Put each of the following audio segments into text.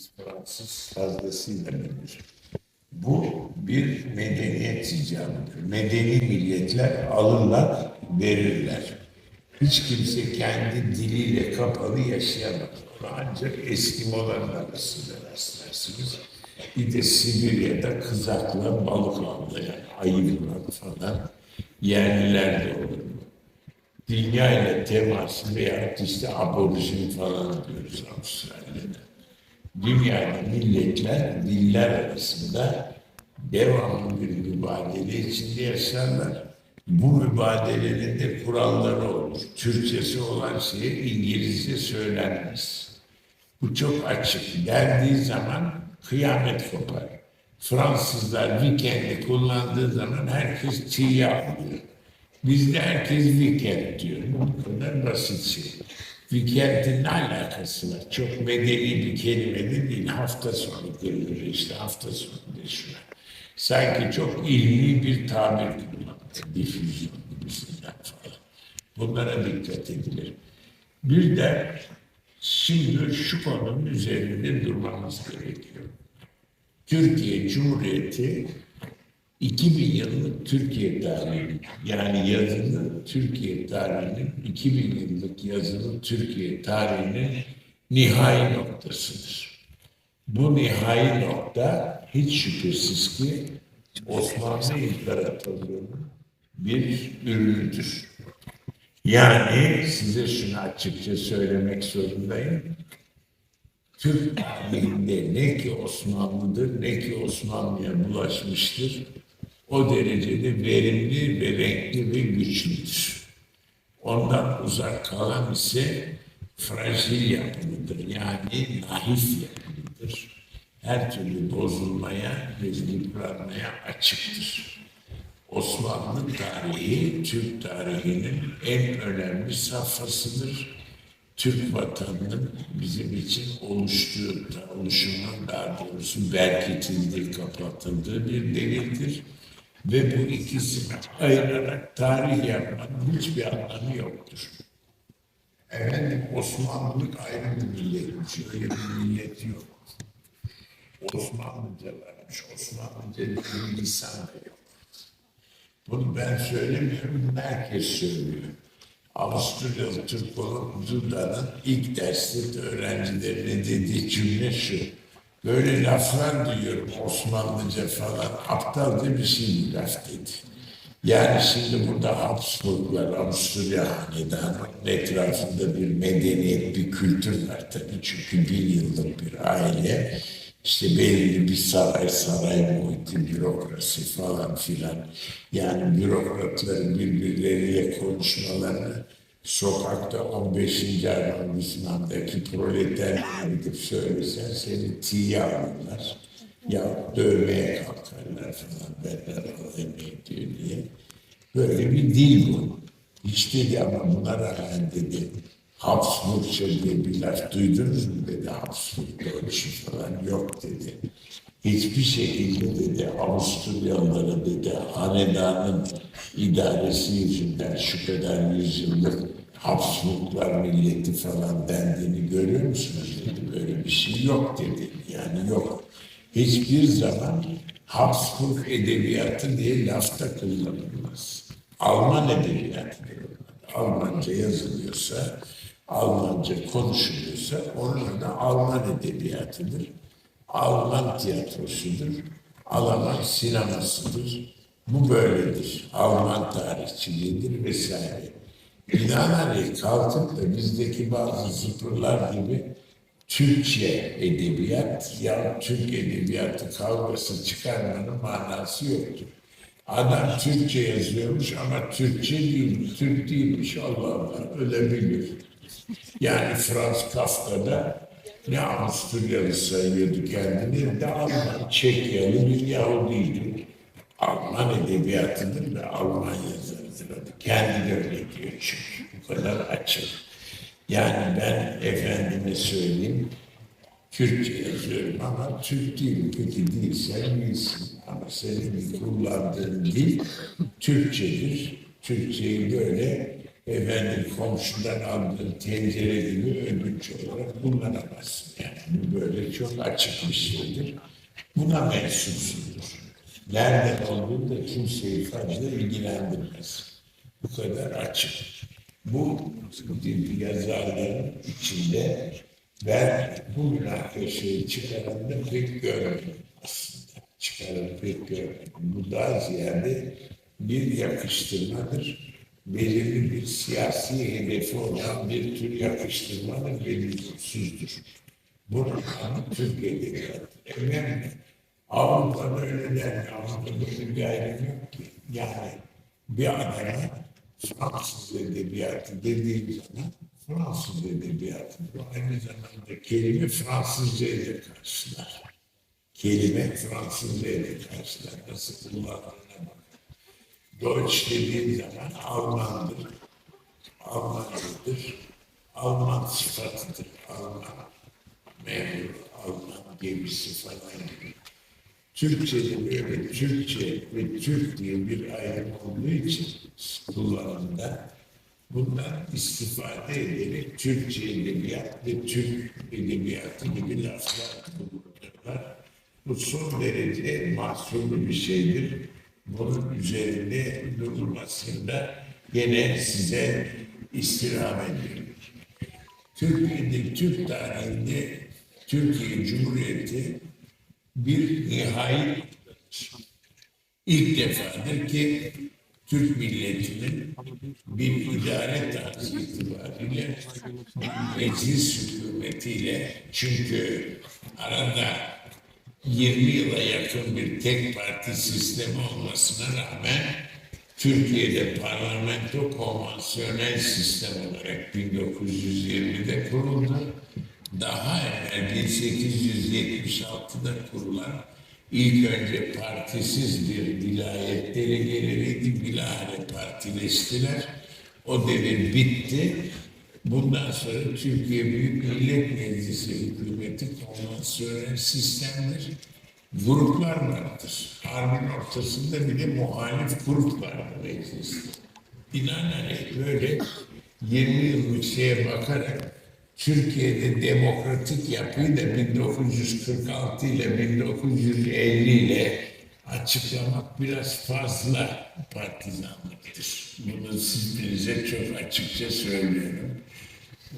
İngiliz, Fransız fazlasıyla bilir. Bu bir medeniyet icabıdır. Medeni milletler alırlar, verirler. Hiç kimse kendi diliyle kapalı yaşayamaz. Onu ancak Eskimoların arasında rastlarsınız. Bir de Sibirya'da kızakla balık avlayan ayılar falan yerliler de olur. Dünya ile teması veya işte aborjin falan diyoruz Avustralya'da. Dünyada milletler diller arasında devamlı bir mübadele içinde yaşarlar. Bu mübadelenin de kuralları olur. Türkçesi olan şeye İngilizce söylenmez. Bu çok açık. Dendiği zaman kıyamet kopar. Fransızlar weekend'i kullandığı zaman herkes tiye alıyor. Bizde herkes weekend diyor. Bu kadar basit şey. Weekend'in ne alakası var? Çok medeni bir kelime de değil. Hafta sonu görülür işte hafta sonu şuna. Sanki çok ilmi bir tabir kullanıyor. Difüzyon gibisinden falan. Bunlara dikkat edilir. Bir de şimdi şu konunun üzerinde durmamız gerekiyor. Türkiye Cumhuriyeti 2000 yıllık Türkiye tarihinin yani yazılı Türkiye tarihinin 2000 yıllık yazılı Türkiye tarihinin nihai noktasıdır. Bu nihai nokta hiç şüphesiz ki Osmanlı İmparatorluğu'nun bir ürünüdür. Yani size şunu açıkça söylemek zorundayım. Türk tarihinde ne ki Osmanlı'dır ne ki Osmanlı'ya bulaşmıştır. O derecede verimli ve renkli ve güçlüdür. Ondan uzak kalan ise fragil yapılıdır. Yani nahif yapılıdır. Her türlü bozulmaya ve yıpranmaya açıktır. Osmanlı tarihi Türk tarihinin en önemli safhasıdır. Türk vatanının bizim için oluştuğu, oluşumunun daha doğrusu berketildiği, kapatıldığı bir delildir. Ve bu ikisini ayırarak tarih yapmanın hiçbir anlamı yoktur. Efendim Osmanlılık ayrı bir milletmiş, öyle bir millet yok. Osmanlıca varmış, Osmanlıca bir lisan da yok. Bunu ben söylemiyorum, herkes söylüyor. Avusturyalı Türk olan Zuda'nın ilk derste öğrencilerine dediği cümle şu. Böyle laflar duyuyorum Osmanlıca falan. Aptalca bir şey laf dedi. Yani şimdi burada Habsburglar, Avusturya Hanedanı'nın etrafında bir medeniyet, bir kültür var tabii. Çünkü bin yıllık bir aile. İşte belirli bir saray, saray muhiti, bürokrasi falan filan. Yani bürokratların birbirleriyle konuşmalarını sokakta 15. arrondismandaki proleterler gidip söylesen seni tiye alırlar. Ya dövmeye kalkarlar falan alayım diyor diye. Böyle bir dil bu. Hiç dedi ama buna rağmen dedi Habsburgça diye bir laf duydunuz mu dedi Habsburg doğrusu falan yok dedi. Hiçbir şekilde dedi Avusturyalılara dedi hanedanın idaresi yüzünden şu kadar yüzyıllık Habsburglar milleti falan dendiğini görüyor musunuz dedi. Böyle bir şey yok dedi. Yani yok. Hiçbir zaman Habsburg edebiyatı diye lafta kullanılmaz. Alman edebiyatı. Almanca yazılıyorsa, Almanca konuşuluyorsa onun da Alman edebiyatıdır. Alman tiyatrosudur. Alman sinemasıdır. Bu böyledir. Alman tarihçiliğidir vesaire. Binaenaleyh kalkıp da bizdeki bazı sıfırlar gibi Türkçe edebiyat ya Türk edebiyatı kavgası çıkarmanın manası yoktur. Adam Türkçe yazıyormuş ama Türkçe değil, Türk değilmiş Allah Allah ölebilir. Yani Frans Kafka'da ne Avusturyalı sayıyordu kendini ne Alman, Çekyalı bir Yahudiydi. Alman edebiyatıdır ve Alman yazarıdır. Kendi de öyle diyor çünkü. Bu kadar açık. Yani ben efendime söyleyeyim, Türkçe yazıyorum ama Türk değilim. Peki değilsen değilsin. Ama senin kullandığın dil Türkçedir. Türkçeyi böyle efendim komşudan aldığın tencere gibi ödünç olarak kullanamazsın. Yani böyle çok açık bir şeydir. Buna mensupsundur. Nereden olduğu da kimseyi fazla ilgilendirmez. Bu kadar açık. Bu yazarların içinde ben bu münakaşayı çıkaran da pek görmedim aslında. Çıkaran pek görmedim. Bu daha ziyade bir yakıştırmadır. Belirli bir siyasi hedefi olan bir tür yakıştırmadır ve lüzumsuzdur. Bunun anı Türk Edebiyatı'dır. Önemli. Avrupa'da öyle der. Avrupa'da böyle bir ayrım yok ki. Yani bir adama Fransız edebiyatı dediğim zaman Fransız edebiyatı bu aynı zamanda kelime Fransızca ile karşılar. Kelime Fransızca ile karşılar. Nasıl kullandığına. Deutsch dediğim zaman Almandır. Almanyadır. Alman sıfatıdır. Alman memur, Alman gemisi falan gibi. Türkçe'de böyle Türkçe ve Türk diye bir ayrım olduğu için kullanımda bundan istifade ederek Türkçe edebiyat ve Türk edebiyatı gibi laflar kullanırlar. Bu son derece mahsurlu bir şeydir. Bunun üzerinde durulmasında gene size istirham ediyorum. Türkiye'de, Türk tarihinde Türkiye Cumhuriyeti bir nihai ilk defadır ki Türk milletinin bir idare tarzı itibariyle meclis hükümetiyle çünkü arada 20 yıla yakın bir tek parti sistemi olmasına rağmen Türkiye'de parlamento konvansiyonel sistem olarak 1920'de kuruldu. Daha evvel 1876'da kurulan ilk önce partisiz bir vilayet delegeleriydi. Bilahare partileştiler. O devir bitti. Bundan sonra Türkiye Büyük Millet Meclisi hükümeti konvansiyonel sistemdir. Gruplar vardır. Harbin ortasında bile muhalif grup vardır mecliste. Binaenaleyh böyle 20 yıllık şeye bakarak Türkiye'de demokratik yapıyı da 1946 ile 1950 ile açıklamak biraz fazla partizanlıktır. Bunu sizlere çok açıkça söylüyorum.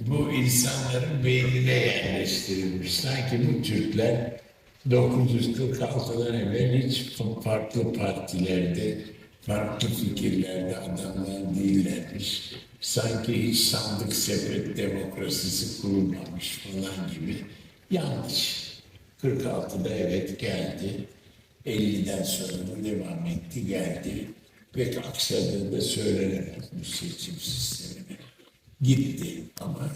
Bu insanların beynine yerleştirilmiş. Sanki bu Türkler 946'dan evvel hiç farklı partilerde, farklı fikirlerde adamlar değillermiş. Sanki hiç sandık sepet demokrasisi kurulmamış falan gibi. Yanlış. 46'da evet geldi. 50'den sonra devam etti, geldi. Pek aksadığı da söylenemez bu seçim sistemine. Gitti ama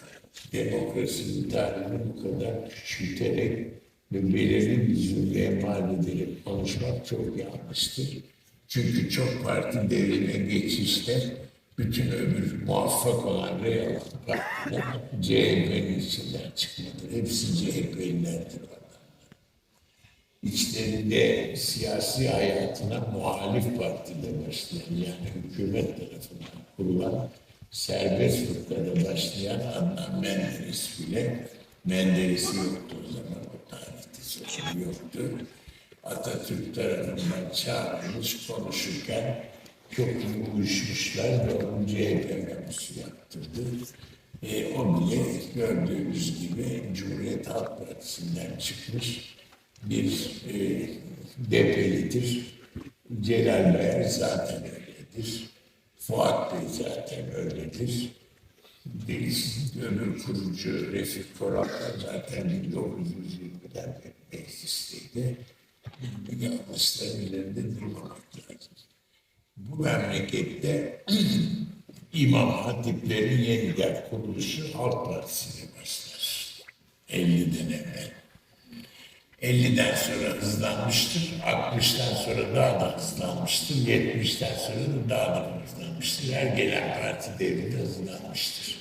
demokrasinin tarihini bu kadar küçülterek ve belirli bir zümreye mal ederek konuşmak çok yanlıştır. Çünkü çok parti devrine geçişte bütün öbür muvaffak olan partiler CHP'nin içinden çıkmadı. Hepsi CHP'lilerdir. İçlerinde siyasi hayatına muhalif partide başlayan yani hükümet tarafından kurulan serbest fırkada başlayan Adnan Menderes bile Menderes'i yoktu o zaman o tarihte sözü yoktu. Atatürk tarafından çağrılmış konuşurken çok iyi uyuşmuşlar ve onu CHP mevzusu yaptırdı. E, o bile gördüğünüz gibi Cumhuriyet Halk Partisi'nden çıkmış bir e, DP'lidir. Celal Bayar zaten öyledir. Fuat Bey zaten öyledir. Biz öbür kurucu Refik Koraklar zaten 1920'den beri meclisteydi. Yanlışların üzerinde durmamak lazım. Bu memlekette İmam Hatiplerin yeniden kuruluşu Halk Partisi'ne başlar. 50'den evvel. 50'den sonra hızlanmıştır. 60'tan sonra daha da hızlanmıştır. 70'ten sonra da daha da hızlanmıştır. Her gelen parti devrinde hızlanmıştır.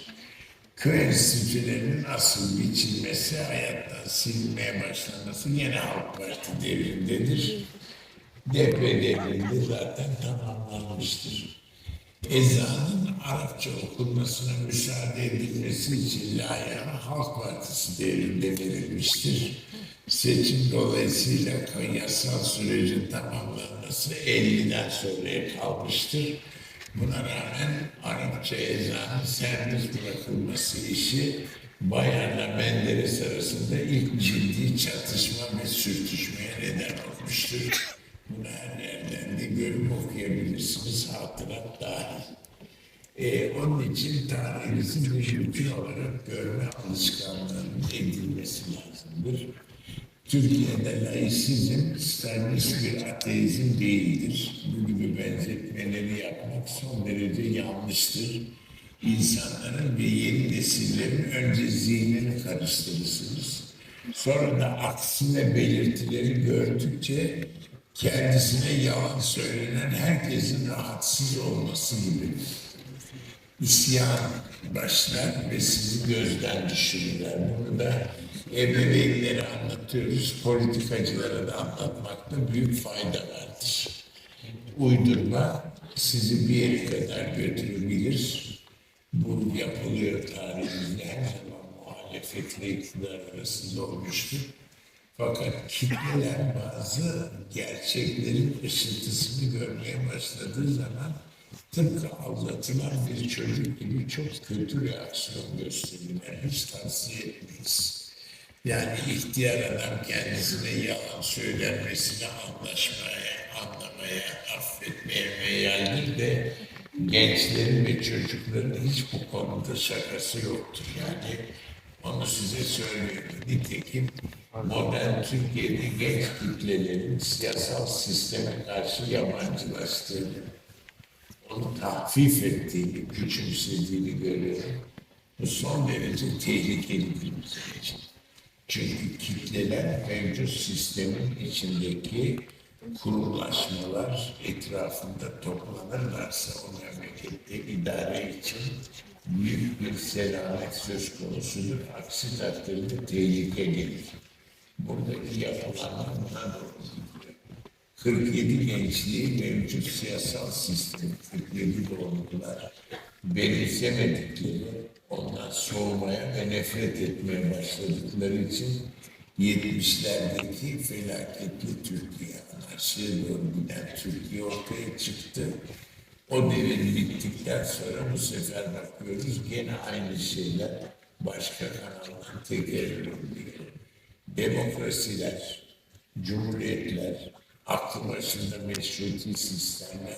Köy enstitülerinin asıl biçilmesi, hayattan silinmeye başlaması yine Halk Parti devrindedir. DP devrinde zaten tamamlanmıştır. ezanın Arapça okunmasına müsaade edilmesi için Laya Halk Partisi devrinde verilmiştir. Seçim dolayısıyla yasal sürecin tamamlanması 50'den sonraya kalmıştır. Buna rağmen Arapça ezanın serbest bırakılması işi Bayar'la Menderes arasında ilk ciddi çatışma ve sürtüşmeye neden olmuştur. Bunu her yerden de görüp okuyabilirsiniz, hatırat dahil. Ee, onun için tarihimizin bir bütün olarak görme alışkanlığının edilmesi lazımdır. Türkiye'de laisizm serbest bir ateizm değildir. Bu gibi benzetmeleri yapmak son derece yanlıştır. İnsanların ve yeni nesillerin önce zihnini karıştırırsınız. Sonra da aksine belirtileri gördükçe kendisine yalan söylenen herkesin rahatsız olması gibi isyan başlar ve sizi gözden düşürürler. Bunu da ebeveynlere anlatıyoruz, politikacılara da anlatmakta büyük fayda vardır. Uydurma sizi bir yere kadar götürebilir. Bu yapılıyor tarihimizde her zaman muhalefetle iktidar arasında olmuştur. Fakat kitleler bazı gerçeklerin ışıltısını görmeye başladığı zaman tıpkı aldatılan bir çocuk gibi çok kötü reaksiyon gösterirler. Hiç tavsiye etmeyiz. Yani ihtiyar adam kendisine yalan söylenmesine anlaşmaya, anlamaya, affetmeye meyilli de gençlerin ve çocukların hiç bu konuda şakası yoktur. Yani onu size söylüyorum. Nitekim modern Türkiye'de genç kitlelerin siyasal sisteme karşı yabancılaştığını, onu tahfif ettiğini, küçümsediğini görüyorum. Bu son derece tehlikeli bir süreç. Çünkü kitleler mevcut sistemin içindeki kurumlaşmalar etrafında toplanırlarsa o memlekette idare için büyük bir selamet söz konusudur. Aksi takdirde tehlike gelir. Buradaki yapılanlar gidiyor. 47 gençliği mevcut siyasal sistem, 47 doğumlular benimsemedikleri, ondan soğumaya ve nefret etmeye başladıkları için 70'lerdeki felaketli Türkiye, anarşiye doğru giden Türkiye ortaya çıktı. O devir bittikten sonra bu sefer bakıyoruz gene aynı şeyler başka kanaldan tekerrür ediyor. Demokrasiler, cumhuriyetler, aklı başında meşruti sistemler,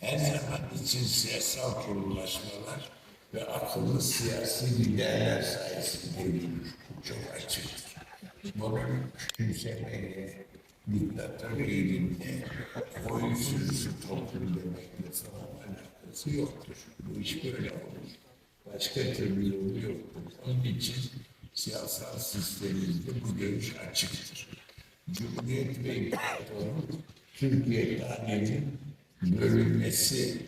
her zaman için siyasal kurumlaşmalar ve akıllı siyasi liderler sayesinde yürür. Çok açıktır. Bunun küçümsemeye, diktatör eğilimle, oyun sürüsü toplum demekle falan alakası yoktur. Bu iş böyle olur. Başka türlü yolu yoktur. Onun için siyasal sistemimizde bu görüş açıktır. Cumhuriyet ve İmparatorluk Türkiye tarihinin bölünmesi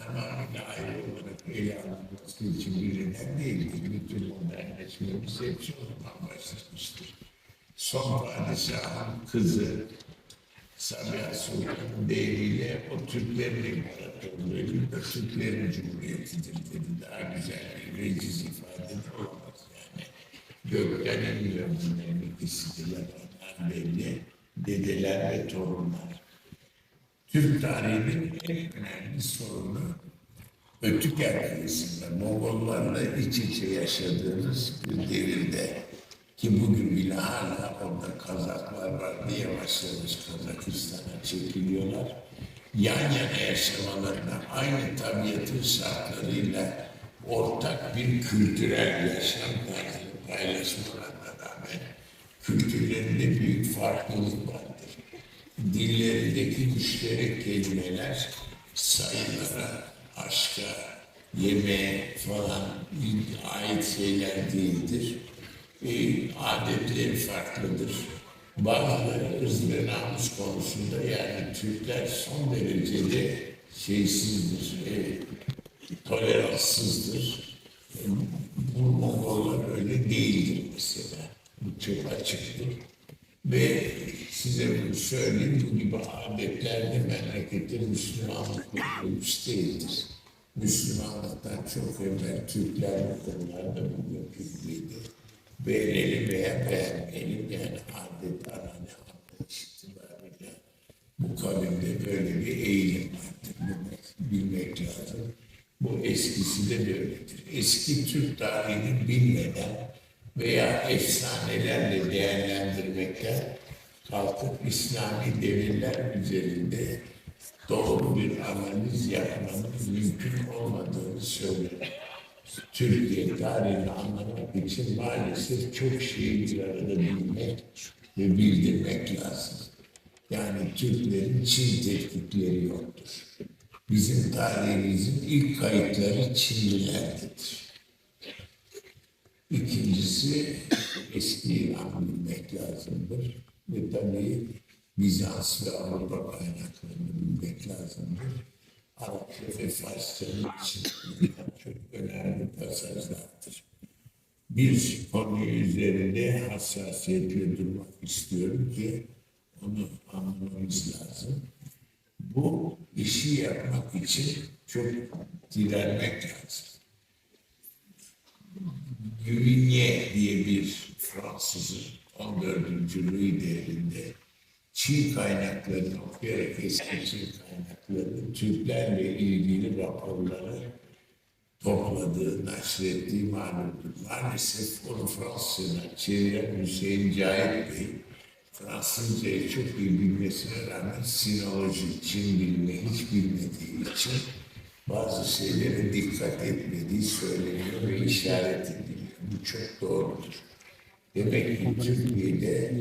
tamamıyla ayrı olarak ele alınması için bir neden değildir. Bütün modernleşmemiz hepsi o zaman başlamıştır. Son padişahın kızı Sabiha Sultan'ın devriyle o Türklerin imparatorluğuyla Türklerin cumhuriyetidir dedi. Daha güzel bir veciz ifade de olmaz yani. Gökten iniyor bunların ikisi de yapanlar belli. Dedeler ve torunlar. Türk tarihinin en önemli sorunu Ötüker kıyısında Moğollarla iç içe yaşadığımız bir devirde ki bugün bile hala orada Kazaklar var diye yavaş Kazakistan'a çekiliyorlar. Yan yana yaşamalarına aynı tabiatın şartlarıyla ortak bir kültürel yaşam tarzını paylaşmalarına rağmen kültürlerinde büyük farklılık vardır. Dillerindeki müşterek kelimeler sayılara, aşka, yemeğe falan ait şeyler değildir. E, adetleri farklıdır. Bazıları ırz ve namus konusunda yani Türkler son derecede şeysizdir, e, toleranssızdır. E, bu Mongoller öyle değildir mesela. Bu çok açıktır. Ve size bunu söyleyeyim, bu gibi adetlerde memlekette Müslümanlık kurulmuş değildir. Müslümanlıktan çok evvel Türkler bu konularda mümkünlüydü. Beğenelim veya beğenmeyelim yani adet anane anlayış itibariyle bu kavimde böyle bir eğilim vardır. Bunu bilmek lazım. Bu eskisi de böyledir. Eski Türk tarihini bilmeden veya efsanelerle değerlendirmekten kalkıp İslami devirler üzerinde doğru bir analiz yapmanın mümkün olmadığını söylerim. Türkiye tarihini anlamak için maalesef çok şeyi bir arada bilmek ve bildirmek lazım. Yani Türklerin Çin tetkikleri yoktur. Bizim tarihimizin ilk kayıtları Çinlilerdedir. İkincisi eski bilmek lazımdır. Ve tabii Bizans ve Avrupa kaynaklarını bilmek lazımdır. Arapça ve Farsçanın için çok önemli pasajlardır. Bir konu üzerinde hassasiyetle durmak istiyorum ki onu anlamamız lazım. Bu işi yapmak için çok direnmek lazım. Guvigné diye bir Fransızın 14. Louis devrinde Çin kaynaklarını okuyarak eski Çin kaynaklarını Türklerle ilgili raporları topladığı, naşrettiği malumdur. Maalesef onu Fransızca çeviren Hüseyin Cahit Bey, Fransızcayı çok iyi bilmesine rağmen sinoloji, Çin bilme hiç bilmediği için bazı şeylere dikkat etmediği söyleniyor ve işaret ediliyor. Bu çok doğrudur. Demek ki Türkiye'de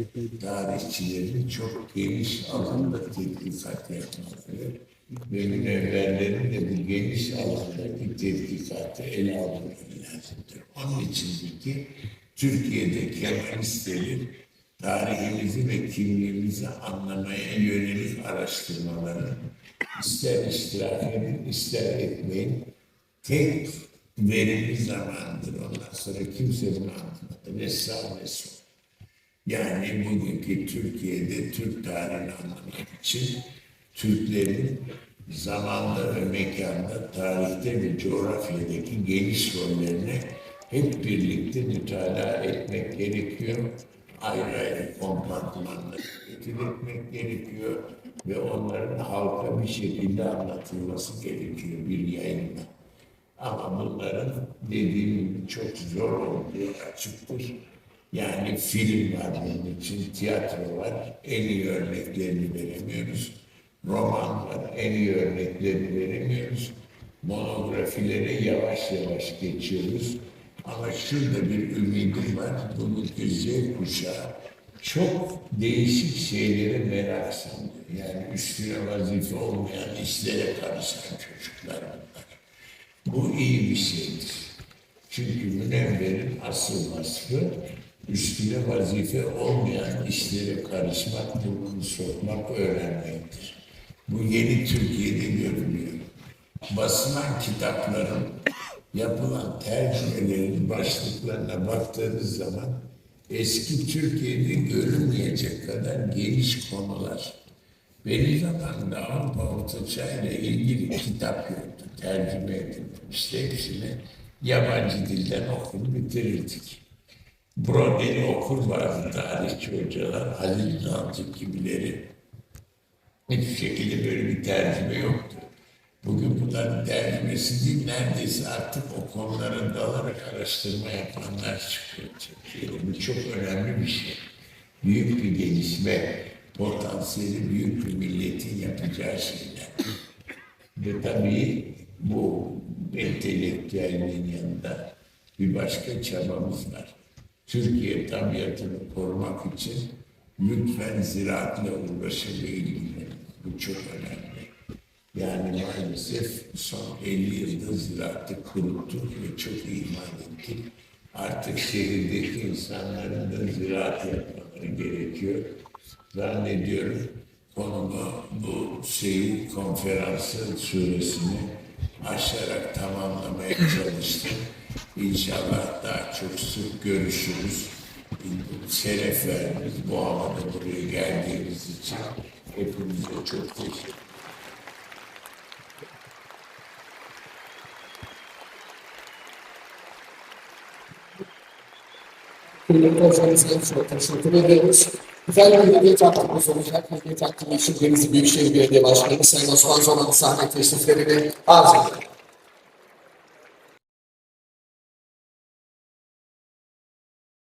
tarihçilerin çok geniş alanda tetkikat yapmaları ve münevverlerin de bu geniş alandaki tetkikatı ele almaları lazımdır. Onun içindir ki Türkiye'de Kemalistlerin tarihimizi ve kimliğimizi anlamaya yönelik araştırmaları ister iştirak edin, ister etmeyin tek verimli zamandır. Ondan sonra kimse bunu anlamadı. Ne sağ ne sol. Yani bugünkü Türkiye'de Türk tarihini anlamak için Türklerin zamanda ve mekanda, tarihte ve coğrafyadaki geniş rollerini hep birlikte mütalaa etmek gerekiyor. Ayrı ayrı kompartmanları etmek gerekiyor ve onların halka bir şekilde anlatılması gerekiyor bir yayınla. Ama bunların dediğim gibi çok zor olduğu açıktır. Yani film var bunun için, tiyatro var. En iyi örneklerini veremiyoruz. Roman var, en iyi örneklerini veremiyoruz. Monografilere yavaş yavaş geçiyoruz. Ama şurada bir ümidim var. Bugünkü Z kuşağı çok değişik şeylere merak sanıyor. Yani üstüne vazife olmayan işlere karışan çocuklar bunlar. Bu iyi bir şeydir. Çünkü münevverin asıl vasfı üstüne vazife olmayan işlere karışmak, burnunu sokmak, öğrenmektir. Bu yeni Türkiye'de görülüyor. Basılan kitapların yapılan tercümelerin başlıklarına baktığınız zaman eski Türkiye'de görülmeyecek kadar geniş konular. Benim zamanımda Avrupa Orta Çağ ile ilgili kitap yoktu. Tercüme edilmemişti. Hepsini yabancı dilden okur bitirirdik. Broderi okur bazı tarihçi hocalar, Halil Nalcık gibileri. Hiçbir şekilde böyle bir tercüme yoktu. Bugün bunların tercümesi değil, neredeyse artık o konulara dalarak araştırma yapanlar çıkıyor çok önemli bir şey. Büyük bir gelişme, potansiyeli büyük bir milletin yapacağı şeyler. Ve tabii bu entelektüelliğin yanında bir başka çabamız var. Türkiye tabiatını korumak için lütfen ziraatla uğraşın ve. Bu çok önemli. Yani maalesef son 50 yılda ziraatı kuruttuk ve çok ihmal ettik. Artık şehirdeki insanların da ziraat yapmaları gerekiyor. Zannediyorum konumu bu şeyi konferansı suresini aşarak tamamlamaya çalıştım. İnşallah daha çok sık görüşürüz. Şeref verdiniz bu havada buraya geldiğiniz için. Hepinize çok teşekkür ederim. Kıymetli hocamıza çok teşekkür ediyoruz. Güzel bir hediye takdimimiz olacak. Hediye takdimi için Denizli Büyükşehir Belediye Başkanı Sayın Osman Zoman'ın sahne teşriflerini arz ediyorum.